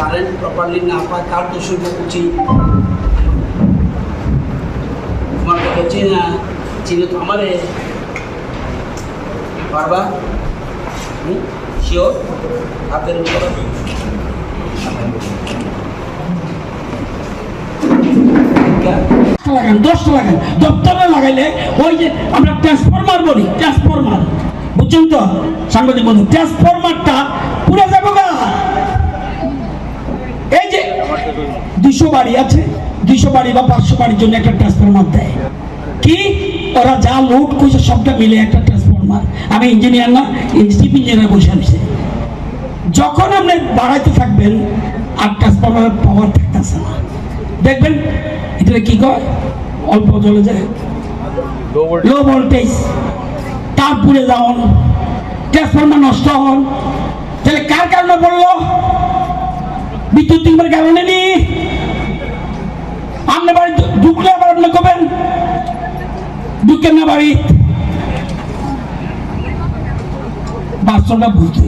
Current properly না পায়, তার শুভ উচিত তোমার কথা চিনা চিনে তো আমারে পারবা শিওর হাতের উপর লাগান দশটা লাগান, দপ্তরে লাগাইলে ওই যে আমরা ট্রান্সফরমার বলি ট্রান্সফরমার বুঝছেন তো? সাংবাদিক বন্ধু ট্রান্সফরমারটা দুশো বাড়ি আছে দুশো বাড়ি বা পাঁচশো বাড়ির জন্য একটা ট্রান্সফরমার দেয়। কি? ওরা যা লোড করছে সবটা মিলে একটা ট্রান্সফরমার আমি ইঞ্জিনিয়ার না চিফ ইঞ্জিনিয়ার বসে আছে। যখন আপনি বাড়াইতে থাকবেন আর ট্রান্সফরমারের পাওয়ার থাকতেছে না। দেখবেন এটা কি কয়? অল্প চলে যায়। লো ভোল্টেজ তারপরে যাওন ট্রান্সফরমার নষ্ট হন তাহলে কার কারণে বলল বিদ্যুৎ কারণে নি আপনি বাড়ি ঢু- ঢুকলে আবার আপনি কবেন বাড়ি? বাস্তবটা বুঝতে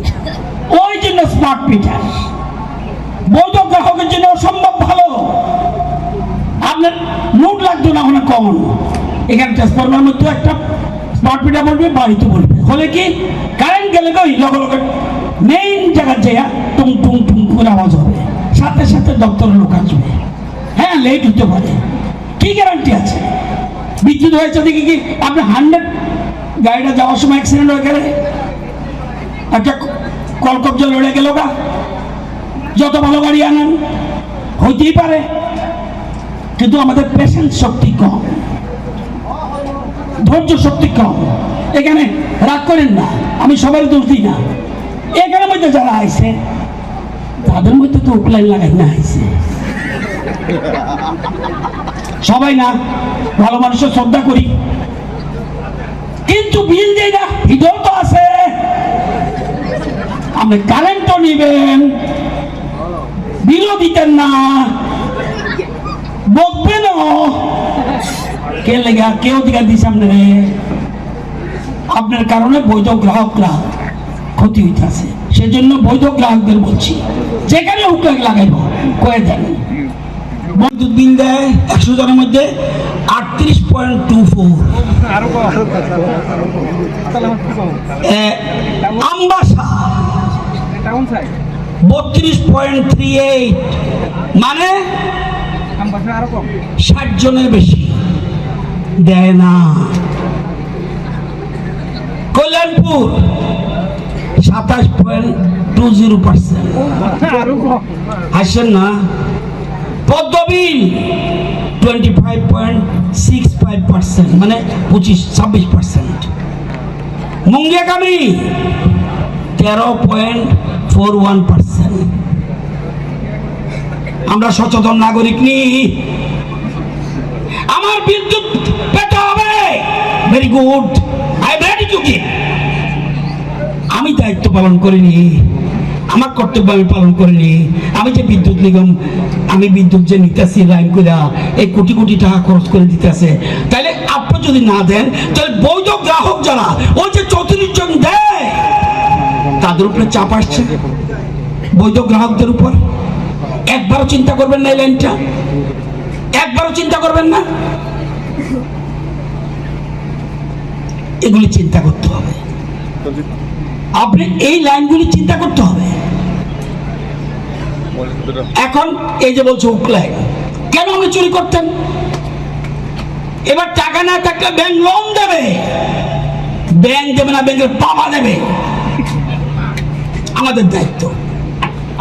ওই জন্য স্মার্ট মিটার বৈধ গ্রাহকের জন্য অসম্ভব ভালো। আপনার নোট লাগতো না ওখানে কম এখানে মধ্যে একটা স্মার্ট মিটার বলবে, বাড়িতে বলবে। হলে কি? কারেন্ট গেলে কই? লগে লগে মেইন জায়গার জায়গা টুং টুং টুং করে আওয়াজ হবে। সাথে সাথে দপ্তরের লোক আসবে। হ্যাঁ লেট হতে পারে। কি গ্যারান্টি আছে? বিদ্যুৎ হয়েছে দেখি কি? আপনি হান্ড্রেড গাড়িটা যাওয়ার সময় অ্যাক্সিডেন্ট হয়ে গেলে? একটা কলকব্জা লড়ে গেল গা। যত ভালো গাড়ি আনেন, হইতেই পারে। কিন্তু আমাদের পেশেন্ট শক্তি কম। ধৈর্য শক্তি কম। এখানে রাগ করেন না, আমি সবাই দোষ দিই না। এখানের মধ্যে যারা আইছে, তাদের মধ্যে তো উপলাইন লাগাই না আইছে। সবাই না, ভালো মানুষের শ্রদ্ধা করি। কিন্তু বিল দেই না হিডও তো আছে। আপনি কারেন্টও নিবেন বিলও দিতেন না। বকবেন কে লেগা, কে অধিকার দিস আপনারে? আপনার কারণে বৈধ গ্রাহকরা ক্ষতি হইতেছে। সেজন্য বৈধ গ্রাহকদের বলছি, যেখানে উল্লেখ লাগাইব, কয়ে দেন। বিদ্যুৎ বিল দেয় একশো জনের মধ্যে আটত্রিশ পয়েন্ট টু ফোর। বত্রিশ পয়েন্ট থ্রি এইট। মানে ষাট জনের বেশি। দেয় না। কল্যাণপুর, সাতাশ পয়েন্ট টু জিরো পার্সেন্ট। হাসছেন না। Padmabil. Twenty five point six five percent মানে পঁচিশ, ছাব্বিশ পার্সেন্ট মুঙ্গিয়াকামি তেরো পয়েন্ট ফোর ওয়ান পার্সেন্ট আমরা সচেতন নাগরিক নি। আমার বিদ্যুৎ পেতে হবে। ভেরি গুড আই গিভ আমি দায়িত্ব পালন করিনি। আমার কর্তব্য আমি পালন করিনি। আমি যে বিদ্যুৎ নিগম আমি বিদ্যুৎ যে নিতেছি লাইন করে এই কোটি কোটি টাকা খরচ করে দিতেছে। তাহলে আপনি যদি না দেন তাহলে বৈধ গ্রাহক যারা ওই যে চৌত্রিশ জন দেয় তাদের উপরে চাপ আসছে। বৈধ গ্রাহকদের উপর। একবারও চিন্তা করবেন না এই লাইনটা একবারও চিন্তা করবেন না। এগুলি চিন্তা করতে হবে। আপনি এই লাইনগুলি চিন্তা করতে হবে। এখন এই যে বলছে উকলাই, কেন আপনি চুরি করতেন? এবার টাকা না থাকলে ব্যাংক লোন দেবে। ব্যাংক দেবে না, ব্যাংকের বাবা দেবে। আমাদের দায়িত্ব।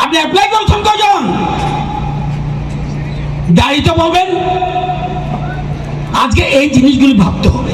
আপনি অ্যাপ্লাই করছেন কজন দাঁড়িয়ে বলবেন? আজকে এই জিনিসগুলি ভাবতে হবে।